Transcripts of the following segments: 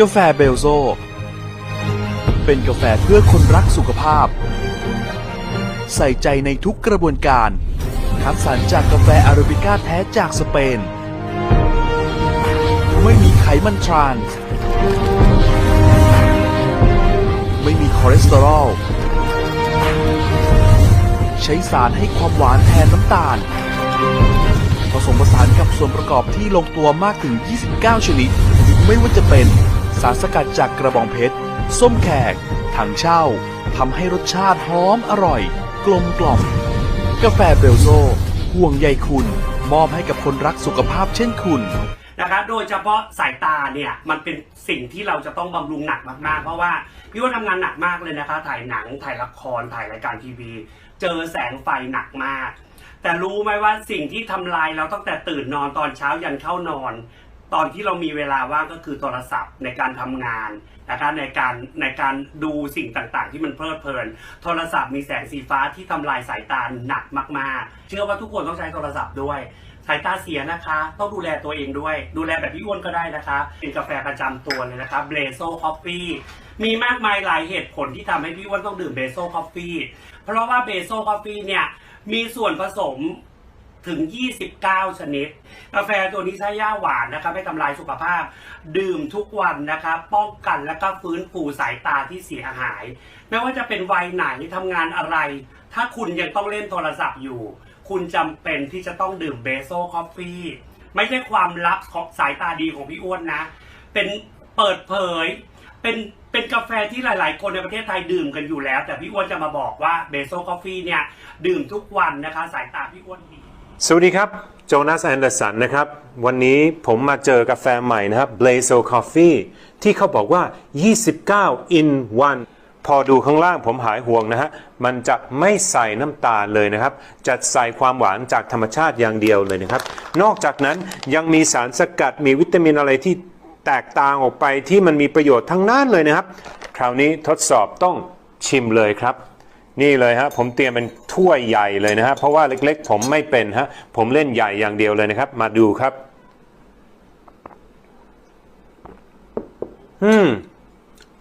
กาแฟเบลโซ เป็นกาแฟเพื่อคนรักสุขภาพ ใส่ใจในทุกกระบวนการ คัดสรรจากกาแฟอาราบิก้าแท้จากสเปน ไม่มีไขมันทรานส์ไม่มีคอเลสเตอรอล ใช้สารให้ความหวานแทนน้ำตาล ผสมผสานกับส่วนประกอบที่ลงตัวมากถึง 29 ชนิด ไม่ว่าจะเป็น สารสกัดจากกระบองเพชร ส้มแขกถังเช่าทำให้รสชาติหอมอร่อย กลมกล่อม กาแฟเบลโซห่วงใยคุณ มอบให้กับคนรักสุขภาพเช่นคุณนะคะโดยเฉพาะสายตาเนี่ยมันเป็นสิ่งที่เราจะต้องบำรุงหนักมากๆ เพราะว่าพี่ว่าทำงานหนักมากเลยนะคะ ถ่ายหนังถ่ายละครถ่ายรายการทีวี เจอแสงไฟหนักมาก แต่รู้ไหมว่าสิ่งที่ทำลายเราตั้งแต่ตื่นนอนตอนเช้ายันเข้านอน ตอนที่เรามีเวลาว่างก็คือโทรศัพท์ในการทำงานนะคะในการในการดูสิ่งต่างๆ ที่มันเพลิดเพลิน โทรศัพท์มีแสงสีฟ้าที่ทำลายสายตาหนักมากๆ เชื่อว่าทุกคนต้องใช้โทรศัพท์ด้วย สายตาเสียนะคะ ต้องดูแลตัวเองด้วย ดูแลแบบพี่อ้วนก็ได้นะคะเป็นกาแฟประจำตัวเลยนะคะเบรโซ่คอฟฟี่มีมากมายหลายเหตุผลที่ทำให้พี่อ้วนต้องดื่มเบโซ่คอฟฟี่เพราะว่าเบโซ่คอฟฟี่เนี่ยมีส่วนผสม ถึง 29 ชนิด กาแฟตัวนี้ใช้ย่าหวานนะครับไม่ทำลายสุขภาพ ดื่มทุกวันนะครับป้องกันและก็ฟื้นฟูสายตาที่เสียหาย ไม่ว่าจะเป็นวัยไหนทำงานอะไร ถ้าคุณยังต้องเล่นโทรศัพท์อยู่ คุณจำเป็นที่จะต้องดื่มเบโซคอฟฟี่ไม่ใช่ความลับของสายตาดีของพี่อ้วนนะ เป็นเปิดเผย เป็นเป็นกาแฟที่หลาย ๆ คนในประเทศไทยดื่มกันอยู่แล้ว แต่พี่อ้วนจะมาบอกว่าเบโซคอฟฟี่เนี่ยดื่มทุกวันนะคะ สายตาพี่อ้วนดี สวัสดีครับ โจนาสแอนเดอร์สันนะครับ วันนี้ผมมาเจอกาแฟใหม่นะครับ Blazo Coffee ที่เขาบอกว่า 29 in 1 พอดูข้างล่างผมหายห่วงนะฮะ มันจะไม่ใส่น้ำตาลเลยนะครับ จะใส่ความหวานจากธรรมชาติอย่างเดียวเลยนะครับ นอกจากนั้นยังมีสารสกัดมีวิตามินอะไรที่แตกต่างออกไปที่มันมีประโยชน์ทั้งนั้นเลยนะครับ คราวนี้ทดสอบต้องชิมเลยครับ นี่เลยฮะผมเตรียมเป็น ถ้วยใหญ่เลยนะฮะเพราะว่าเล็กๆ ผมไม่เป็นฮะผมเล่นใหญ่อย่างเดียวเลยนะครับ มาดูครับ อืม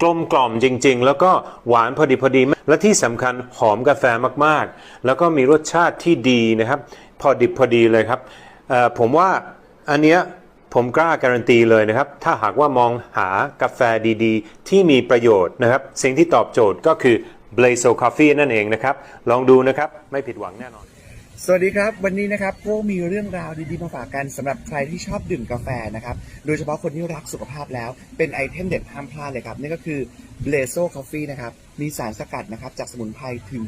กลมกล่อมจริง ๆ แล้วก็หวานพอดีพอดี และที่สำคัญหอมกาแฟมากๆ แล้วก็มีรสชาติที่ดีนะครับ พอดิบพอดีเลยครับผมว่าอันเนี้ยผมกล้าการันตีเลยนะครับ ถ้าหากว่ามองหากาแฟดีๆ ที่มีประโยชน์นะครับ สิ่งที่ตอบโจทย์ก็คือ Blazo Coffee นั่นเองนะครับ ลองดูนะครับไม่ผิดหวังแน่นอน สวัสดีครับ วันนี้นะครับพวกมีเรื่องราวดีๆมาฝากกันสำหรับใครที่ชอบดื่มกาแฟนะครับ โดยเฉพาะคนที่รักสุขภาพแล้วเป็นไอเทมเด็ดห้ามพลาดเลยครับ นี่ก็คือ b l a z o Coffee นะครับ มีสารสกัดนะครับจากสมุนไพรถึง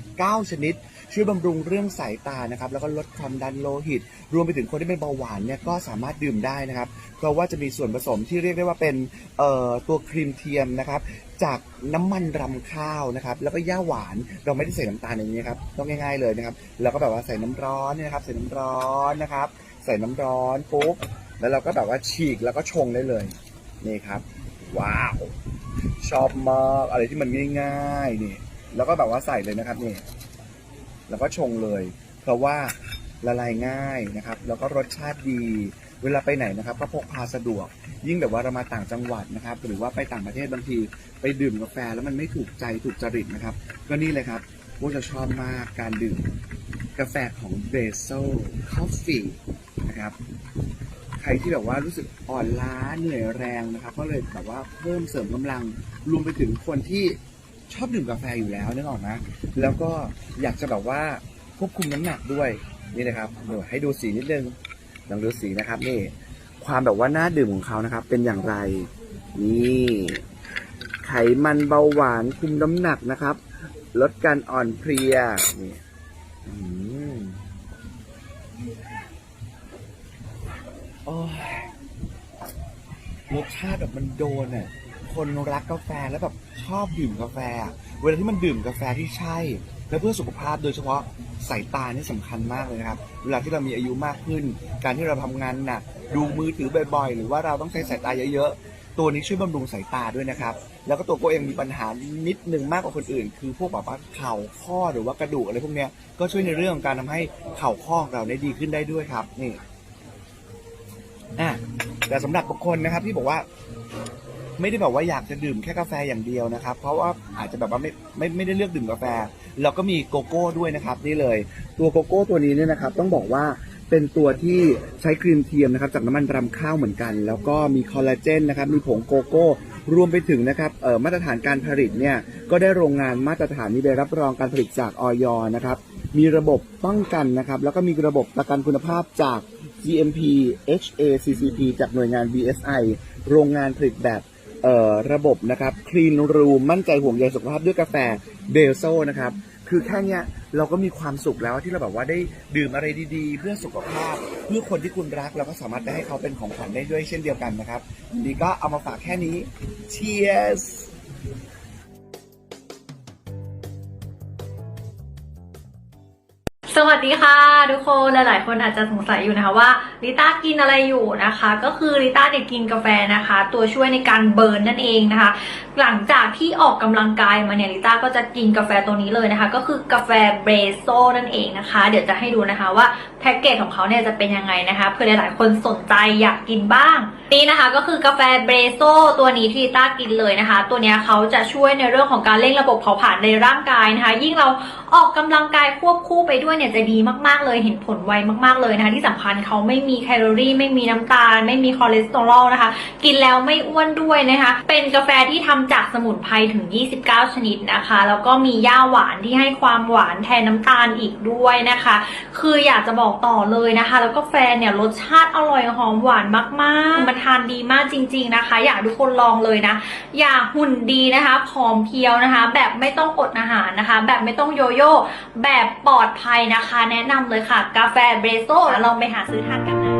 29 ชนิด ช่วยบำรุงเรื่องสายตานะครับแล้วก็ลดความดันโลหิต รวมไปถึงคนที่เป็นเบาหวานเนี่ยก็สามารถดื่มได้นะครับ เพราะว่าจะมีส่วนผสมที่เรียกได้ว่าเป็นตัวครีมเทียมนะครับจากน้ำมันรำข้าวนะครับแล้วก็ย่าหวานเราไม่ได้ใส่น้ำตาลในนี้ครับต้องง่ายๆเลยนะครับแล้วก็แบบว่าใส่น้ำร้อนเนี่ยนะครับใส่น้ำร้อนนะครับใส่น้ำร้อนปุ๊บแล้วเราก็แบบว่าฉีกแล้วก็ชงได้เลยนี่ครับ ว้าว ชอบมากอะไรที่มันง่ายๆนี่แล้วก็แบบว่าใส่เลยนะครับนี่แล้วก็ชงเลย เพราะว่าละลายง่ายนะครับ แล้วก็รสชาติดีเวลาไปไหนนะครับก็พกพาสะดวก ยิ่งแบบว่าเรามาต่างจังหวัดนะครับ หรือว่าไปต่างประเทศบางที ไปดื่มกาแฟแล้วมันไม่ถูกใจถูกจริตนะครับ ก็นี่เลยครับพวกจะชอบมากการดื่มกาแฟของเบโซคอฟฟี่นะครับ ใครที่แบบว่ารู้สึกอ่อนล้าเหนื่อยแรงนะครับ ก็เลยแบบว่าเพิ่มเสริมกำลังรวมไปถึงคนที่ชอบดื่มกาแฟอยู่แล้วนึกออกนะ แล้วก็อยากจะแบบว่าควบคุมน้ำหนักด้วยนี่นะครับเดี๋ยวให้ดูสีนิดนึงลองดูสีนะครับนี่ ความแบบว่าน่าดื่มของเขานะครับ เป็นอย่างไร นี่ ไขมันเบาหวานคุมน้ำหนักนะครับ ลดการอ่อนเพลียนี่อืม โอ้ยรสชาติแบบมันโดนอะคนรักกาแฟแล้วแบบชอบดื่มกาแฟ เวลาที่มันดื่มกาแฟที่ใช่ และเพื่อสุขภาพโดยเฉพาะสายตานี่สำคัญมากเลยนะครับ เวลาที่เรามีอายุมากขึ้น การที่เราทำงานหนักดูมือถือบ่อยๆ หรือว่าเราต้องใช้สายตาเยอะๆ ตัวนี้ช่วยบำรุงสายตาด้วยนะครับ แล้วก็ตัวโกเองมีปัญหานิดนึงมากกว่าคนอื่น คือพวกแบบว่าเข่าข้อหรือว่ากระดูกอะไรพวกเนี้ยก็ช่วยในเรื่องของการทำให้เข่าข้อของเราได้ดีขึ้นได้ด้วยครับนี่ อะแต่สำหรับบางคนนะครับที่บอกว่า ไม่ได้แบบว่าอยากจะดื่มแค่กาแฟอย่างเดียวนะครับ เพราะว่าอาจจะแบบว่าไม่ไม่ไม่ได้เลือกดื่มกาแฟ เราก็มีโกโก้ด้วยนะครับ นี่เลย ตัวโกโก้ตัวนี้เนี่ยนะครับ ต้องบอกว่าเป็นตัวที่ใช้ครีมเทียมนะครับ จากน้ำมันรำข้าวเหมือนกัน แล้วก็มีคอลลาเจนนะครับ มีผงโกโก้ รวมไปถึงนะครับเอ่อมาตรฐานการผลิตเนี่ยก็ได้โรงงานมาตรฐานมีใบรับรองการผลิตจากออยนะครับ มีระบบป้องกันนะครับ แล้วก็มีระบบประกันคุณภาพจาก GMP HACCP จากหน่วยงาน BSI โรงงานผลิตแบบระบบนะครับ Clean Room มั่นใจห่วงใยสุขภาพด้วยกาแฟเบลโซนะครับ คือแค่เนี้ยเราก็มีความสุขแล้วที่เราแบบว่าได้ดื่มอะไรดีๆ เพื่อสุขภาพ เพื่อคนที่คุณรักเราก็สามารถไปให้เขาเป็นของขวัญได้ด้วยเช่นเดียวกันนะครับวันนี้ก็เอามาฝากแค่นี้ Cheers วัสดีค่ะ ทุกคนหลายๆ คนอาจจะสงสัยอยู่นะคะว่าลิต้ากินอะไรอยู่นะคะ ก็คือลิต้าเนี่ยกินกาแฟนะคะ ตัวช่วยในการเบิร์นนั่นเองนะคะ หลังจากที่ออกกำลังกายมาเนี่ยลิต้าก็จะกินกาแฟตัวนี้เลยนะคะ ก็คือกาแฟเบรโซนั่นเองนะคะ เดี๋ยวจะให้ดูนะคะว่าแพ็กเกจของเขาเนี่ยจะเป็นยังไงนะคะเผื่อหลายๆ คนสนใจอยากกินบ้าง นี่นะคะก็คือกาแฟเบรโซตัวนี้ที่ลิต้ากินเลยนะคะ ตัวเนี้ยเขาจะช่วยในเรื่องของการเร่งระบบเผาผลาญในร่างกายนะคะ ยิ่งเรา ออกกำลังกายควบคู่ไปด้วยเนี่ยจะดีมากๆเลยเห็นผลไวมากๆเลยนะคะที่สำคัญเขาไม่มีแคลอรี่ ไม่มีน้ำตาล ไม่มีคอเลสเตอรอลนะคะ กินแล้วไม่อ้วนด้วยนะคะ เป็นกาแฟที่ทำจากสมุนไพรถึง 29 ชนิดนะคะ แล้วก็มีย่าหวานที่ให้ความหวานแทนน้ำตาลอีกด้วยนะคะ คืออยากจะบอกต่อเลยนะคะ แล้วก็แฟนเนี่ยรสชาติอร่อยหอมหวานมากๆมันทานดีมากจริง ๆนะคะ อยากทุกคนลองเลยนะ อยากหุ่นดีนะคะผอมเพียวนะคะ แบบไม่ต้องอดอาหารนะคะ แบบไม่ต้องโยโยแบบปลอดภัยนะคะ แนะนำเลยค่ะ กาแฟเบรโซลองไปหาซื้อทานกันนะ